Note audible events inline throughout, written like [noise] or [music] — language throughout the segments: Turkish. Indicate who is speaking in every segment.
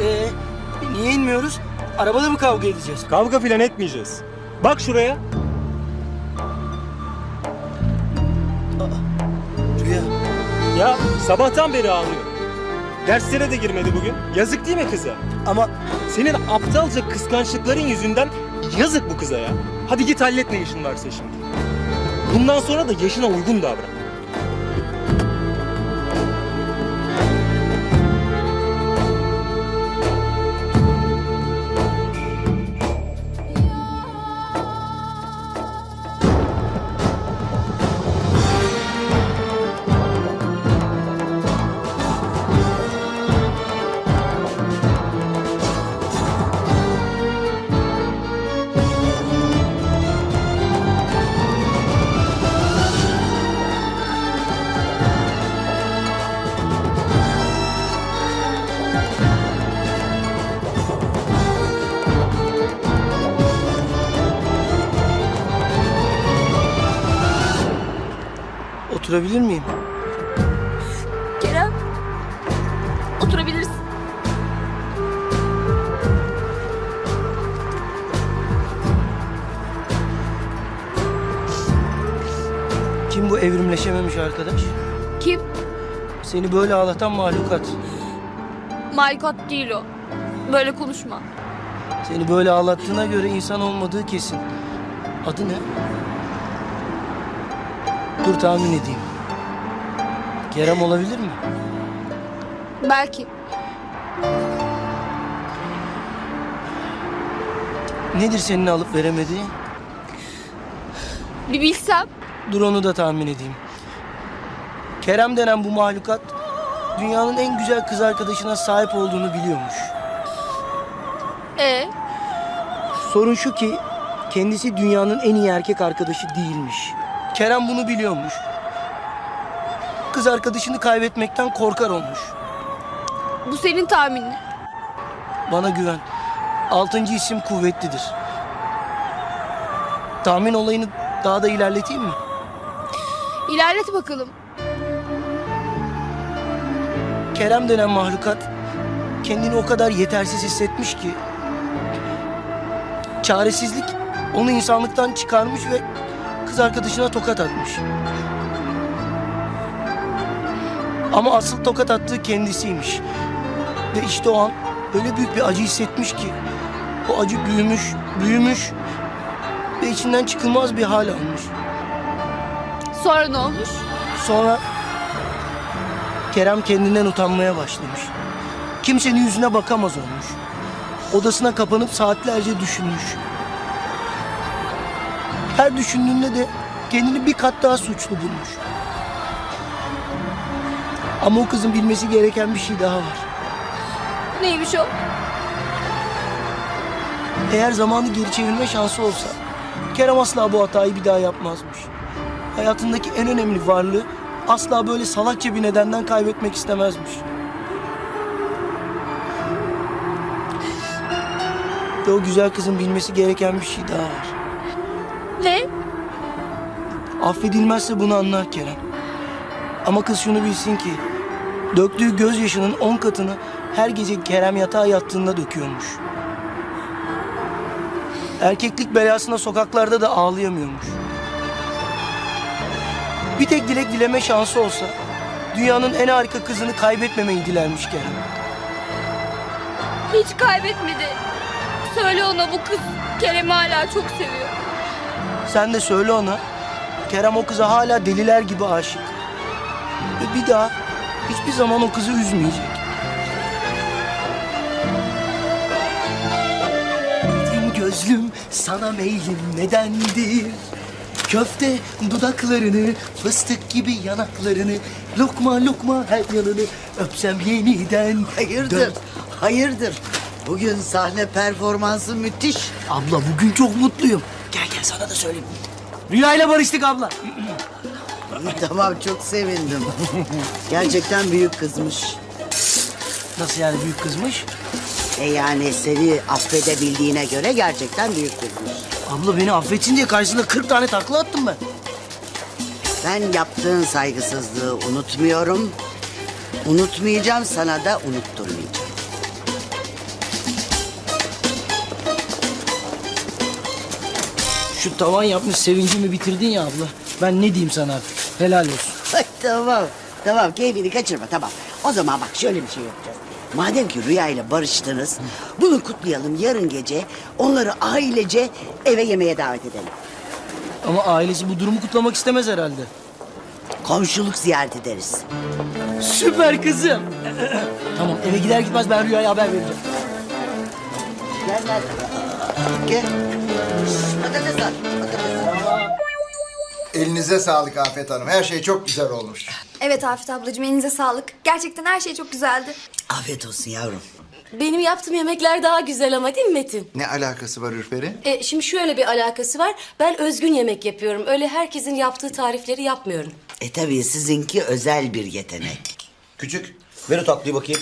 Speaker 1: Ee, niye inmiyoruz? Arabada mı kavga edeceğiz?
Speaker 2: Kavga filan etmeyeceğiz. Bak şuraya.
Speaker 1: Rüya.
Speaker 2: Ya sabahtan beri ağlıyor. Derslere de girmedi bugün. Yazık değil mi kıza?
Speaker 1: Ama
Speaker 2: Senin aptalca kıskançlıkların yüzünden yazık bu kıza ya. Hadi git hallet ne işin varsa şimdi. Bundan sonra da yaşına uygun davran.
Speaker 1: Oturabilir miyim?
Speaker 3: Kerem. Oturabilirsin.
Speaker 1: Kim bu evrimleşememiş arkadaş?
Speaker 3: Kim?
Speaker 1: Seni böyle ağlatan mahlukat.
Speaker 3: Marikat değil o. Böyle konuşma.
Speaker 1: Seni böyle ağlattığına göre insan olmadığı kesin. Adı ne? Dur tahmin edeyim. Kerem olabilir mi?
Speaker 3: Belki.
Speaker 1: Nedir senin alıp veremediği?
Speaker 3: Bir bilsem.
Speaker 1: Dur onu da tahmin edeyim. Kerem denen bu mahlukat dünyanın en güzel kız arkadaşına sahip olduğunu biliyormuş.
Speaker 3: E
Speaker 1: Sorun şu ki kendisi dünyanın en iyi erkek arkadaşı değilmiş. Kerem bunu biliyormuş. Kız arkadaşını kaybetmekten korkar olmuş.
Speaker 3: bu senin tahminin.
Speaker 1: Bana güven. Altıncı isim kuvvetlidir. Tahmin olayını daha da ilerleteyim mi?
Speaker 3: İlerlet bakalım.
Speaker 1: Kerem denen mahlukat kendini o kadar yetersiz hissetmiş ki çaresizlik onu insanlıktan çıkarmış ve kız arkadaşına tokat atmış. Ama asıl tokat attığı kendisiymiş. Ve işte o an öyle büyük bir acı hissetmiş ki o acı büyümüş, büyümüş ve içinden çıkılmaz bir hal almış.
Speaker 3: Sonra ne olmuş?
Speaker 1: Sonra Kerem kendinden utanmaya başlamış. Kimsenin yüzüne bakamaz olmuş. Odasına kapanıp saatlerce düşünmüş. Her düşündüğünde de kendini bir kat daha suçlu bulmuş. Ama o kızın bilmesi gereken bir şey daha var.
Speaker 3: Neymiş o?
Speaker 1: Eğer zamanı geri çevirme şansı olsa Kerem asla bu hatayı bir daha yapmazmış. Hayatındaki en önemli varlığı asla böyle salakça bir nedenden kaybetmek istemezmiş. Ve o güzel kızın bilmesi gereken bir şey daha var. Affedilmezse bunu anlar Kerem. Ama kız şunu bilsin ki döktüğü gözyaşının on katını her gece Kerem yatağa yattığında döküyormuş. Erkeklik belasına sokaklarda da ağlayamıyormuş. Bir tek dilek dileme şansı olsa dünyanın en harika kızını kaybetmemeyi dilermiş Kerem.
Speaker 3: Hiç kaybetmedi. Söyle ona bu kız Kerem'i hala çok seviyor.
Speaker 1: Sen de söyle ona Kerem o kıza hala deliler gibi aşık. Ve bir daha hiçbir zaman o kızı üzmeyecek. Yetim gözlüm sana meylim nedendir? Köfte dudaklarını, fıstık gibi yanaklarını, lokma lokma her yanını öpsem yeniden.
Speaker 4: Hayırdır?
Speaker 1: Dön-
Speaker 4: Hayırdır? Bugün sahne performansı müthiş.
Speaker 1: Abla bugün çok mutluyum. Gel gel sana da söyleyeyim. Rüyayla barıştık abla.
Speaker 4: tamam çok sevindim. Gerçekten büyük kızmış.
Speaker 1: Nasıl yani büyük kızmış?
Speaker 4: E yani seni affedebildiğine göre gerçekten büyük kızmış.
Speaker 1: Abla beni affetsin diye karşısında 40 tane takla attım ben.
Speaker 4: Ben yaptığın saygısızlığı unutmuyorum. Unutmayacağım sana da unutturmayacağım.
Speaker 1: Şu tavan yapmış sevincimi bitirdin ya abla. Ben ne diyeyim sana artık? Helal olsun.
Speaker 4: Ay, tamam. Tamam keyfini kaçırma tamam. O zaman bak şöyle bir şey yapacağız. Madem ki Rüya ile barıştınız, bunu kutlayalım yarın gece. Onları ailece eve yemeğe davet edelim.
Speaker 1: Ama ailesi bu durumu kutlamak istemez herhalde.
Speaker 4: Komşuluk ziyaret ederiz.
Speaker 1: Süper kızım. [clears throat] tamam eve gider gitmez ben Rüya'ya haber vereceğim.
Speaker 4: Gel gel. Gel. Patates. Patates.
Speaker 5: Elinize sağlık Afet Hanım. Her şey çok güzel olmuş.
Speaker 6: Evet Afet ablacığım elinize sağlık. Gerçekten her şey çok güzeldi.
Speaker 4: Afiyet olsun yavrum.
Speaker 7: Benim yaptığım yemekler daha güzel ama değil mi Metin?
Speaker 5: Ne alakası var Ürperi?
Speaker 7: E, şimdi şöyle bir alakası var. Ben özgün yemek yapıyorum. Öyle herkesin yaptığı tarifleri yapmıyorum.
Speaker 4: E tabii sizinki özel bir yetenek.
Speaker 8: Küçük. Ver o tatlıyı bakayım.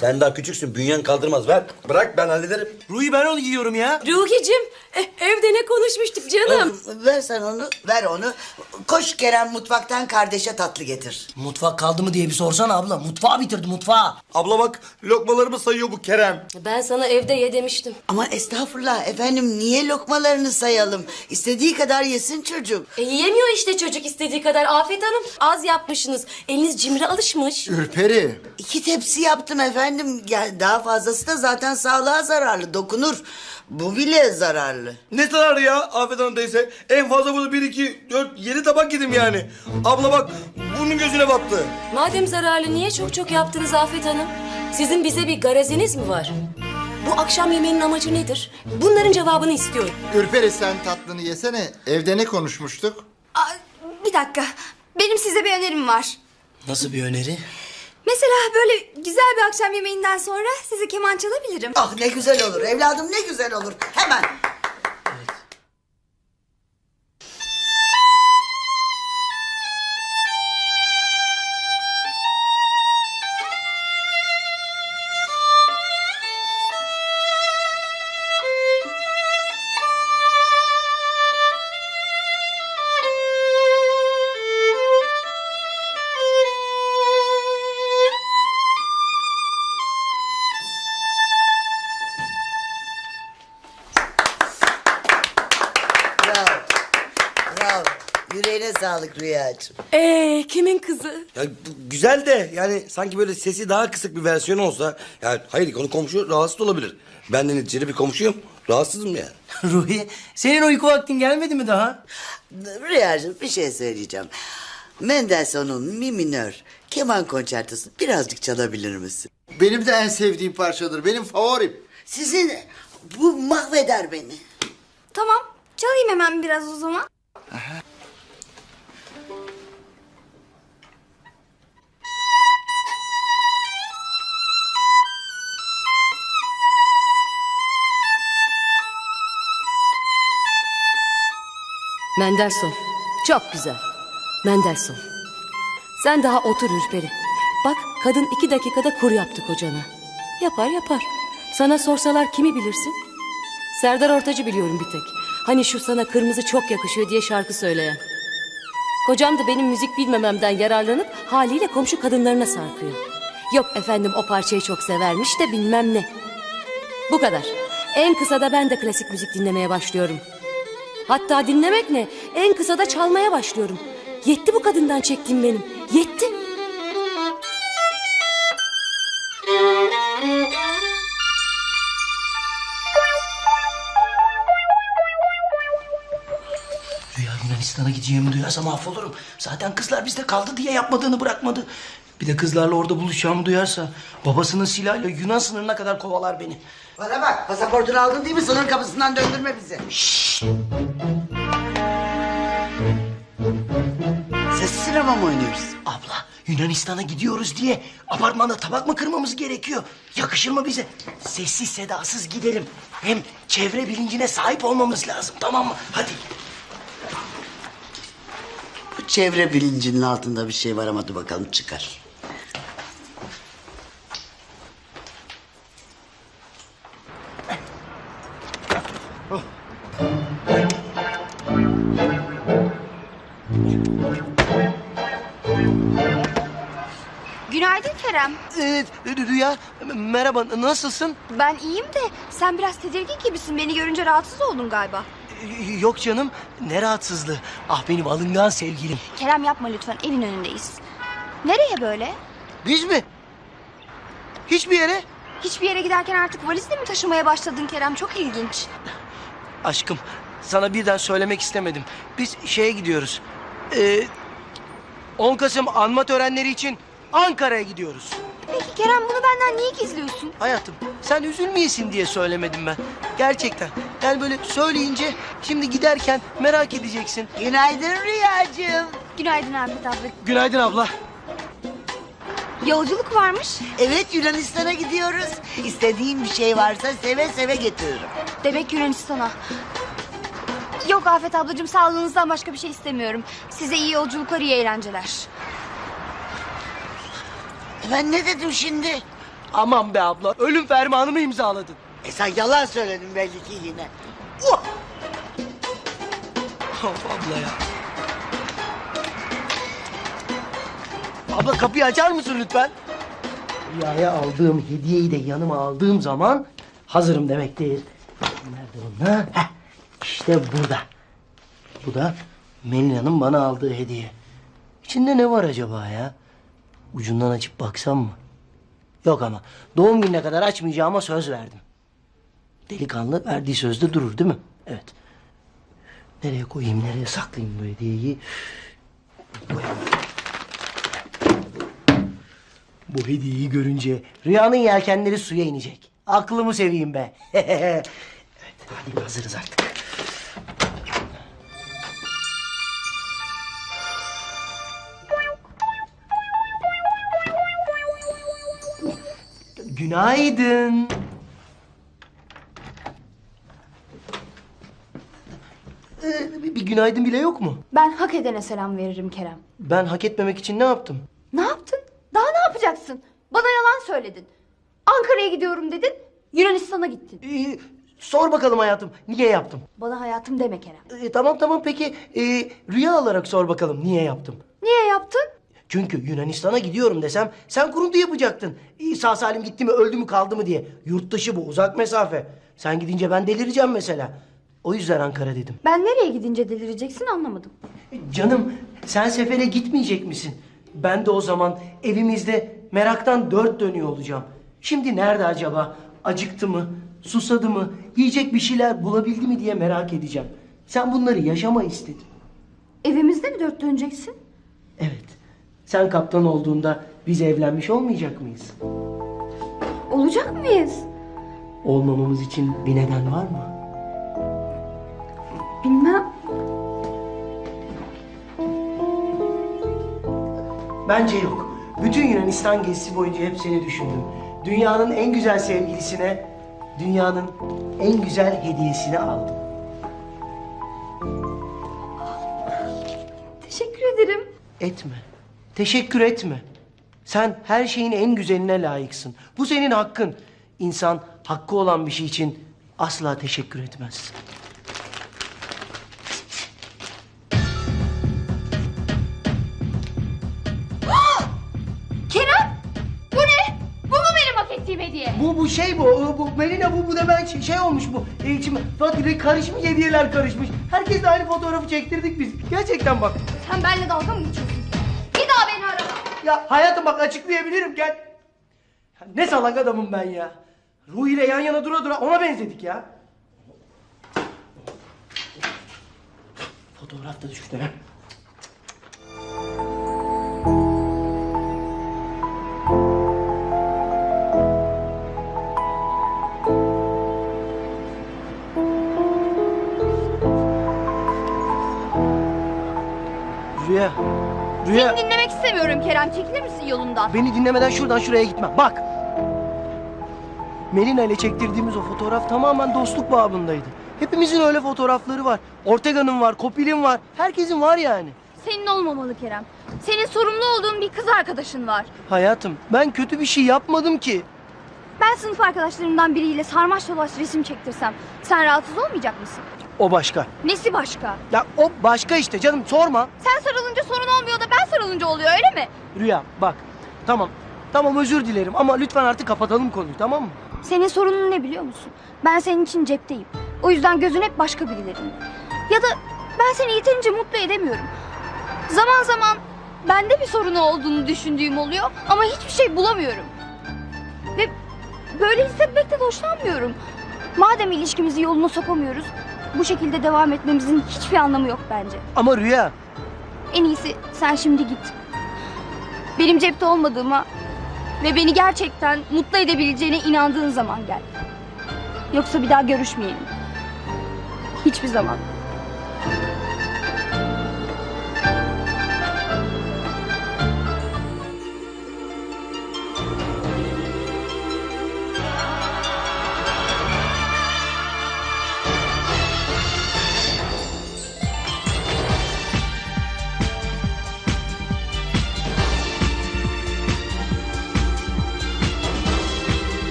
Speaker 8: Sen daha küçüksün. Bünyen kaldırmaz. Ver. Bırak ben hallederim.
Speaker 1: Ruhi ben onu yiyorum ya.
Speaker 7: Ruhicim, e, evde ne konuşmuştuk canım?
Speaker 4: Ver sen onu, ver onu. Koş Kerem mutfaktan kardeşe tatlı getir.
Speaker 1: Mutfak kaldı mı diye bir sorsana abla. Mutfağı bitirdi mutfağı.
Speaker 8: Abla bak lokmalarımı sayıyor bu Kerem.
Speaker 7: Ben sana evde ye demiştim.
Speaker 4: Ama estağfurullah efendim niye lokmalarını sayalım? İstediği kadar yesin çocuk.
Speaker 7: E, yiyemiyor işte çocuk istediği kadar. Afet Hanım az yapmışsınız. Eliniz cimri alışmış.
Speaker 5: Ürperi.
Speaker 4: İki tepsi yaptım efendim. Ya daha fazlası da zaten sağlığa zararlı. Dokunur. Bu bile zararlı.
Speaker 8: Ne zararı ya Afet Hanım teyze? En fazla burada bir, iki, dört, yedi tabak yedim yani. Abla bak bunun gözüne battı.
Speaker 7: Madem zararlı niye çok çok yaptınız Afet Hanım? Sizin bize bir gareziniz mi var? Bu akşam yemeğinin amacı nedir? Bunların cevabını istiyorum.
Speaker 5: Ürperi sen tatlını yesene. Evde ne konuşmuştuk?
Speaker 6: Aa, bir dakika. Benim size bir önerim var.
Speaker 1: Nasıl bir öneri?
Speaker 6: Mesela böyle güzel bir akşam yemeğinden sonra size keman çalabilirim.
Speaker 4: Ah ne güzel olur evladım ne güzel olur. Hemen. Yüreğine sağlık Rüyacığım.
Speaker 7: Ee, kimin kızı?
Speaker 8: Ya bu güzel de yani sanki böyle sesi daha kısık bir versiyon olsa. Yani hayır konu komşu rahatsız olabilir. Ben de neticede bir komşuyum. Rahatsızım yani. [laughs]
Speaker 1: Ruhi senin uyku vaktin gelmedi mi daha?
Speaker 4: Rüyacığım bir şey söyleyeceğim. Mendelssohn'un mi minör keman konçertosunu birazcık çalabilir misin?
Speaker 5: Benim de en sevdiğim parçadır. Benim favorim.
Speaker 4: Sizin bu mahveder beni.
Speaker 6: Tamam. Çalayım hemen biraz o zaman.
Speaker 7: Mendelssohn. Çok güzel. Mendelssohn. Sen daha otur Ürperi. Bak kadın iki dakikada kur yaptı kocana. Yapar yapar. Sana sorsalar kimi bilirsin? Serdar Ortacı biliyorum bir tek. Hani şu sana kırmızı çok yakışıyor diye şarkı söyleyen. Kocam da benim müzik bilmememden yararlanıp haliyle komşu kadınlarına sarkıyor. Yok efendim o parçayı çok severmiş de bilmem ne. Bu kadar. En kısa da ben de klasik müzik dinlemeye başlıyorum. Hatta dinlemek ne? En kısa da çalmaya başlıyorum. Yetti bu kadından çektiğim benim. Yetti.
Speaker 1: Rüya Yunanistan'a gideceğimi duyarsa mahvolurum. Zaten kızlar bizde kaldı diye yapmadığını bırakmadı. Bir de kızlarla orada buluşacağımı duyarsa babasının silahıyla Yunan sınırına kadar kovalar beni.
Speaker 4: Bana bak pasaportunu aldın değil mi? Sınır kapısından döndürme bizi. Ses sinema mı oynuyoruz?
Speaker 1: Abla Yunanistan'a gidiyoruz diye apartmanda tabak mı kırmamız gerekiyor? Yakışır mı bize? Sessiz sedasız gidelim. Hem çevre bilincine sahip olmamız lazım tamam mı? Hadi.
Speaker 4: Bu çevre bilincinin altında bir şey var ama dur bakalım çıkar.
Speaker 6: Günaydın Kerem.
Speaker 1: Ee, Rüya merhaba nasılsın?
Speaker 6: Ben iyiyim de sen biraz tedirgin gibisin. Beni görünce rahatsız oldun galiba.
Speaker 1: Yok canım. Ne rahatsızlığı. Ah benim alıngan sevgilim.
Speaker 6: Kerem yapma lütfen evin önündeyiz. Nereye böyle?
Speaker 1: Biz mi? Hiçbir yere.
Speaker 6: Hiçbir yere giderken artık valizle mi taşımaya başladın Kerem? Çok ilginç.
Speaker 1: Aşkım sana birden söylemek istemedim. Biz şeye gidiyoruz. Ee, 10 Kasım anma törenleri için Ankara'ya gidiyoruz.
Speaker 6: Peki Kerem bunu benden niye gizliyorsun?
Speaker 1: Hayatım sen üzülmeyesin diye söylemedim ben. Gerçekten. Yani böyle söyleyince şimdi giderken merak edeceksin.
Speaker 4: Günaydın Rüyacığım.
Speaker 6: Günaydın Afet abla.
Speaker 1: Günaydın abla.
Speaker 6: Yolculuk varmış.
Speaker 4: Evet Yunanistan'a gidiyoruz. İstediğin bir şey varsa seve seve getiririm.
Speaker 6: Demek Yunanistan'a. Yok Afet ablacığım sağlığınızdan başka bir şey istemiyorum. Size iyi yolculuklar, iyi eğlenceler.
Speaker 4: Ben ne dedim şimdi?
Speaker 1: Aman be abla ölüm fermanımı imzaladın.
Speaker 4: E sen yalan söyledin belli ki yine. Oh!
Speaker 1: Of abla ya. Abla kapıyı açar mısın lütfen? Rüyaya aldığım hediyeyi de yanıma aldığım zaman hazırım demektir. Nerede bunlar? Heh, işte burada. Bu da Melina'nın bana aldığı hediye. İçinde ne var acaba ya? Ucundan açıp baksam mı? Yok ama doğum gününe kadar açmayacağıma söz verdim. Delikanlı verdiği sözde durur değil mi? Evet. Nereye koyayım, nereye saklayayım bu hediyeyi? Buraya. Bu hediyeyi görünce rüyanın yelkenleri suya inecek. Aklımı seveyim be. [laughs] evet, hadi hazırız artık. Günaydın. Ee, bir- bir günaydın bile yok mu?
Speaker 6: Ben hak edene selam veririm Kerem.
Speaker 1: Ben hak etmemek için ne yaptım?
Speaker 6: Ne yaptın? Daha ne yapacaksın? Bana yalan söyledin. Ankara'ya gidiyorum dedin. Yunanistan'a gittin.
Speaker 1: Ee, sor bakalım hayatım, niye yaptım?
Speaker 6: Bana hayatım deme Kerem.
Speaker 1: Ee, tamam tamam peki ee, rüya olarak sor bakalım niye yaptım?
Speaker 6: Niye yaptın?
Speaker 1: Çünkü Yunanistan'a gidiyorum desem sen kuruntu yapacaktın. Ee, sağ salim gitti mi öldü mü kaldı mı diye. Yurt dışı bu uzak mesafe. Sen gidince ben delireceğim mesela. O yüzden Ankara dedim.
Speaker 6: Ben nereye gidince delireceksin anlamadım.
Speaker 1: Canım sen sefere gitmeyecek misin? Ben de o zaman evimizde meraktan dört dönüyor olacağım. Şimdi nerede acaba? Acıktı mı? Susadı mı? Yiyecek bir şeyler bulabildi mi diye merak edeceğim. Sen bunları yaşama istedin.
Speaker 6: Evimizde mi dört döneceksin?
Speaker 1: Evet. Sen kaptan olduğunda biz evlenmiş olmayacak mıyız?
Speaker 6: Olacak mıyız?
Speaker 1: Olmamamız için bir neden var mı?
Speaker 6: Bilmem.
Speaker 1: Bence yok. Bütün Yunanistan gezisi boyunca hep seni düşündüm. Dünyanın en güzel sevgilisine, dünyanın en güzel hediyesini aldım.
Speaker 6: Teşekkür ederim.
Speaker 1: Etme. Teşekkür etme. Sen her şeyin en güzeline layıksın. Bu senin hakkın. İnsan hakkı olan bir şey için asla teşekkür etmez.
Speaker 6: Bu bu
Speaker 1: şey bu. Bu Melina bu bu da ben şey, şey olmuş bu. E, içim bak karışmış hediyeler karışmış. Herkesle aynı fotoğrafı çektirdik biz. Gerçekten bak.
Speaker 6: Sen benimle dalga mı geçiyorsun? Bir daha beni arama.
Speaker 1: Ya hayatım bak açıklayabilirim gel. Ya ne salak adamım ben ya. Ruhi ile yan yana dura dura ona benzedik ya. Fotoğraf da düştü ha. Rüya. Rüya.
Speaker 6: Seni dinlemek istemiyorum Kerem. Çekilir misin yolundan?
Speaker 1: Beni dinlemeden şuradan şuraya gitme. Bak. Melina ile çektirdiğimiz o fotoğraf tamamen dostluk babındaydı. Hepimizin öyle fotoğrafları var. Ortega'nın var, Kopil'in var. Herkesin var yani.
Speaker 6: Senin olmamalı Kerem. Senin sorumlu olduğun bir kız arkadaşın var.
Speaker 1: Hayatım ben kötü bir şey yapmadım ki.
Speaker 6: Ben sınıf arkadaşlarımdan biriyle sarmaş dolaş resim çektirsem sen rahatsız olmayacak mısın?
Speaker 1: O başka.
Speaker 6: Nesi başka?
Speaker 1: Ya o başka işte canım sorma.
Speaker 6: Sen sarılınca sorun olmuyor da ben sarılınca oluyor öyle mi?
Speaker 1: Rüya bak. Tamam. Tamam özür dilerim ama lütfen artık kapatalım konuyu tamam mı?
Speaker 6: Senin sorunun ne biliyor musun? Ben senin için cepteyim. O yüzden gözün hep başka birilerinde. Ya da ben seni yeterince mutlu edemiyorum. Zaman zaman bende bir sorunu olduğunu düşündüğüm oluyor ama hiçbir şey bulamıyorum. Ve böyle hissetmekten hoşlanmıyorum. Madem ilişkimizi yoluna sokamıyoruz, bu şekilde devam etmemizin hiçbir anlamı yok bence.
Speaker 1: Ama Rüya
Speaker 6: En iyisi sen şimdi git. Benim cepte olmadığıma ve beni gerçekten mutlu edebileceğine inandığın zaman gel. Yoksa bir daha görüşmeyelim. Hiçbir zaman.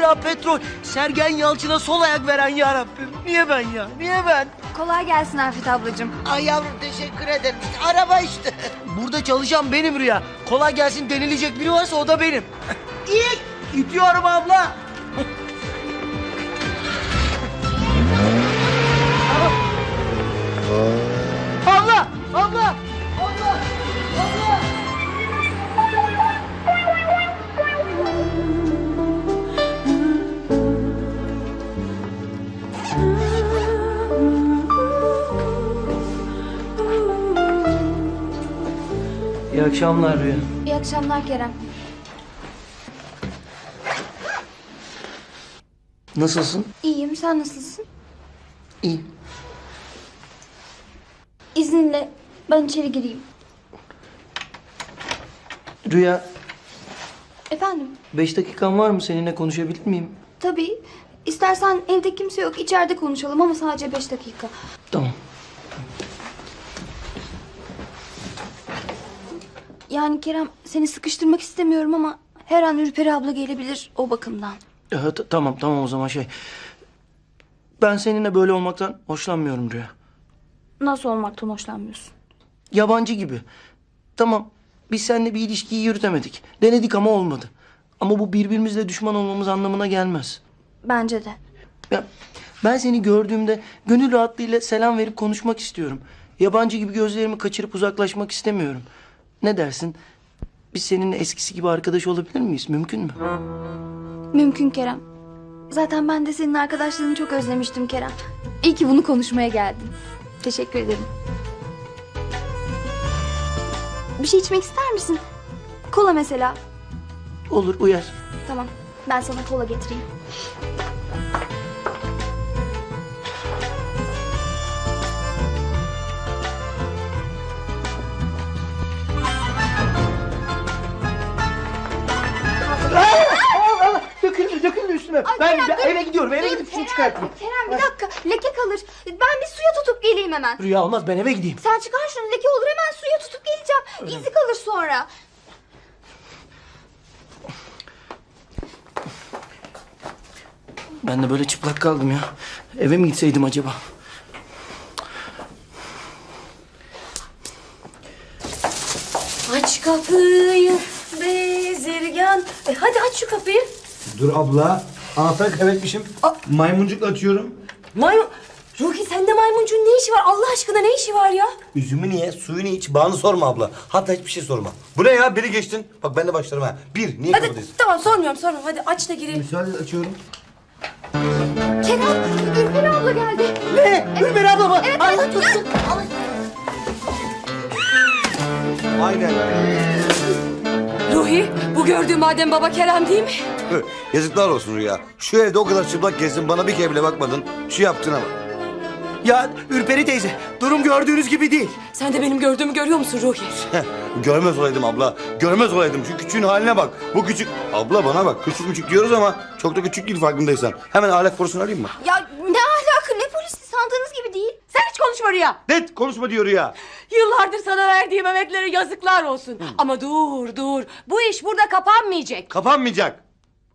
Speaker 1: Irak'a petrol, Sergen Yalçın'a sol ayak veren ya Rabbim. Niye ben ya? Niye ben?
Speaker 6: Kolay gelsin Afet ablacığım.
Speaker 4: Ay yavrum teşekkür ederim. Araba işte.
Speaker 1: Burada çalışan benim Rüya. Kolay gelsin denilecek biri varsa o da benim. İlk itiyorum abla, İyi akşamlar Rüya.
Speaker 6: İyi akşamlar Kerem.
Speaker 1: Nasılsın?
Speaker 6: İyiyim, sen nasılsın?
Speaker 1: İyi.
Speaker 6: İzninle ben içeri gireyim.
Speaker 1: Rüya,
Speaker 6: Efendim?
Speaker 1: beş dakikan var mı? Seninle konuşabilir miyim?
Speaker 6: Tabii. İstersen evde kimse yok, içeride konuşalım ama sadece beş dakika.
Speaker 1: Tamam.
Speaker 6: Yani Kerem seni sıkıştırmak istemiyorum ama her an Ürperi abla gelebilir o bakımdan.
Speaker 1: T- tamam, tamam o zaman şey. Ben seninle böyle olmaktan hoşlanmıyorum Rüya.
Speaker 6: Nasıl olmaktan hoşlanmıyorsun?
Speaker 1: Yabancı gibi. Tamam, biz seninle bir ilişkiyi yürütemedik. Denedik ama olmadı. Ama bu birbirimizle düşman olmamız anlamına gelmez.
Speaker 6: Bence de.
Speaker 1: Ya, ben seni gördüğümde gönül rahatlığıyla selam verip konuşmak istiyorum. Yabancı gibi gözlerimi kaçırıp uzaklaşmak istemiyorum. Ne dersin? Biz seninle eskisi gibi arkadaş olabilir miyiz? Mümkün mü?
Speaker 6: Mümkün Kerem. Zaten ben de senin arkadaşlığını çok özlemiştim Kerem. İyi ki bunu konuşmaya geldin. Teşekkür ederim. Bir şey içmek ister misin? Kola mesela.
Speaker 1: Olur, uyar.
Speaker 6: Tamam. Ben sana kola getireyim.
Speaker 1: Ben
Speaker 6: Kerem,
Speaker 1: ben
Speaker 6: dur.
Speaker 1: eve gidiyorum. Eve
Speaker 6: Dur,
Speaker 1: gidip şunu
Speaker 6: Kerem,
Speaker 1: çıkartayım.
Speaker 6: Kerem bir dakika leke kalır. Ben bir suya tutup geleyim hemen.
Speaker 1: Rüya olmaz ben eve gideyim.
Speaker 6: Sen çıkar şunu leke olur hemen suya tutup geleceğim. İzi kalır sonra.
Speaker 1: Ben de böyle çıplak kaldım ya. Eve mi gitseydim acaba?
Speaker 7: Aç kapıyı bezirgan. E, hadi aç şu kapıyı.
Speaker 9: Dur abla. Anahtarı kaybetmişim. Maymuncukla atıyorum.
Speaker 7: Maymun... Ruhi sende maymuncuğun ne işi var? Allah aşkına ne işi var ya?
Speaker 8: Üzümü niye, suyunu iç, bağını sorma abla. Hatta hiçbir şey sorma. Bu ne ya? Biri geçtin. Bak ben de başlarım ha. Bir, niye
Speaker 7: Hadi
Speaker 8: kapıdayız?
Speaker 7: tamam sormuyorum sormuyorum. Hadi aç da girelim.
Speaker 9: Müsaade açıyorum.
Speaker 6: Kerem, Ürperi abla geldi.
Speaker 1: Ne? Ürperi abla mı?
Speaker 6: Evet, evet, evet.
Speaker 8: Aynen.
Speaker 7: Ruhi bu gördüğüm Adem Baba Kerem değil mi?
Speaker 8: Yazıklar olsun Rüya. Şu evde o kadar çıplak gezdin bana bir kere bile bakmadın. Şu yaptığına bak.
Speaker 1: Ya Ürperi teyze durum gördüğünüz gibi değil.
Speaker 7: Sen de benim gördüğümü görüyor musun Ruhi?
Speaker 8: Görmez olaydım abla. Görmez olaydım. Şu küçüğün haline bak. Bu küçük... Abla bana bak. Küçük küçük diyoruz ama çok da küçük değil farkındaysan. Hemen alet korusunu arayayım mı?
Speaker 6: Ya ne alaka ne polisi sandığınız gibi değil.
Speaker 7: Sen hiç konuşma Rüya.
Speaker 8: Net konuşma diyor Rüya.
Speaker 7: Yıllardır sana verdiğim emeklere yazıklar olsun. Ama dur dur. Bu iş burada kapanmayacak.
Speaker 8: Kapanmayacak.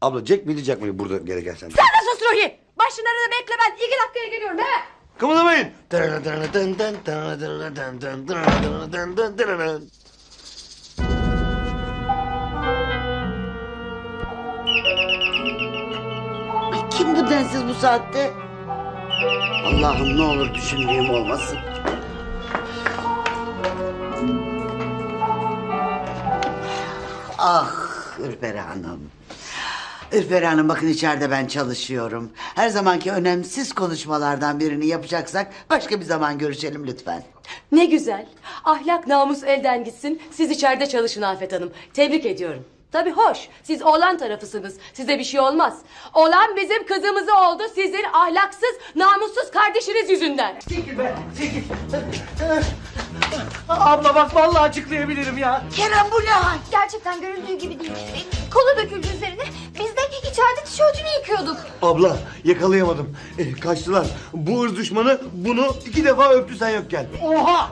Speaker 8: Abla Jack mi diyecek mi burada gereken sen?
Speaker 7: Sen de sus Ruhi. Başın arada bekle ben. iki dakikaya geliyorum hemen.
Speaker 8: Kımıldamayın.
Speaker 4: Ay, kim bu densiz bu saatte? Allah'ım ne olur düşündüğüm olmasın. Ah Ürperi Hanım. Ürperi Hanım bakın içeride ben çalışıyorum. Her zamanki önemsiz konuşmalardan birini yapacaksak başka bir zaman görüşelim lütfen.
Speaker 7: Ne güzel. Ahlak namus elden gitsin. Siz içeride çalışın Afet Hanım. Tebrik ediyorum. Tabii hoş. Siz oğlan tarafısınız. Size bir şey olmaz. Olan bizim kızımızı oldu. Sizin ahlaksız, namussuz kardeşiniz yüzünden.
Speaker 1: Çekil be çekil. Abla bak vallahi açıklayabilirim ya.
Speaker 4: Kerem bu ne hal?
Speaker 6: Gerçekten görüldüğü gibi değil. Kola döküldü üzerine. Biz de içeride tişörtünü yıkıyorduk.
Speaker 9: Abla yakalayamadım. Eh, kaçtılar. Bu ırz düşmanı bunu iki defa öptü sen yokken.
Speaker 1: Oha!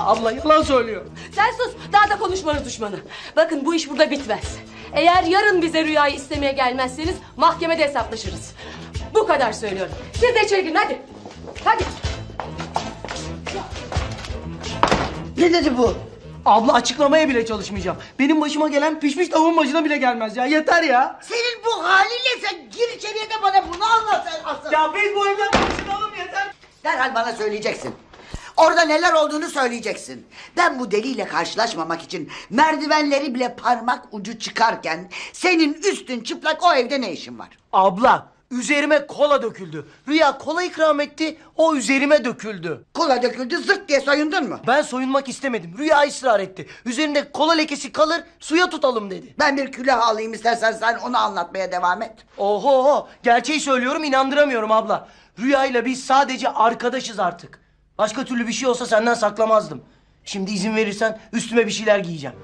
Speaker 1: Abla yalan söylüyor.
Speaker 7: Sen sus. Daha da konuşmanız düşmanı. Bakın bu iş burada bitmez. Eğer yarın bize rüyayı istemeye gelmezseniz mahkemede hesaplaşırız. Bu kadar söylüyorum. Siz de içeri girin hadi. Hadi.
Speaker 4: Ne dedi bu?
Speaker 1: Abla açıklamaya bile çalışmayacağım. Benim başıma gelen pişmiş tavuğun başına bile gelmez ya. Yeter ya.
Speaker 4: Senin bu halinle sen gir içeriye de bana bunu anlat sen asıl.
Speaker 1: Ya biz bu evden taşınalım yeter.
Speaker 4: Derhal bana söyleyeceksin. Orada neler olduğunu söyleyeceksin. Ben bu deliyle karşılaşmamak için merdivenleri bile parmak ucu çıkarken senin üstün çıplak o evde ne işin var?
Speaker 1: Abla üzerime kola döküldü. Rüya kola ikram etti. O üzerime döküldü.
Speaker 4: Kola döküldü zırt diye soyundun mu?
Speaker 1: Ben soyunmak istemedim. Rüya ısrar etti. Üzerinde kola lekesi kalır suya tutalım dedi.
Speaker 4: Ben bir külah alayım istersen sen onu anlatmaya devam et.
Speaker 1: Oho gerçeği söylüyorum inandıramıyorum abla. Rüyayla biz sadece arkadaşız artık. Başka türlü bir şey olsa senden saklamazdım. Şimdi izin verirsen üstüme bir şeyler giyeceğim.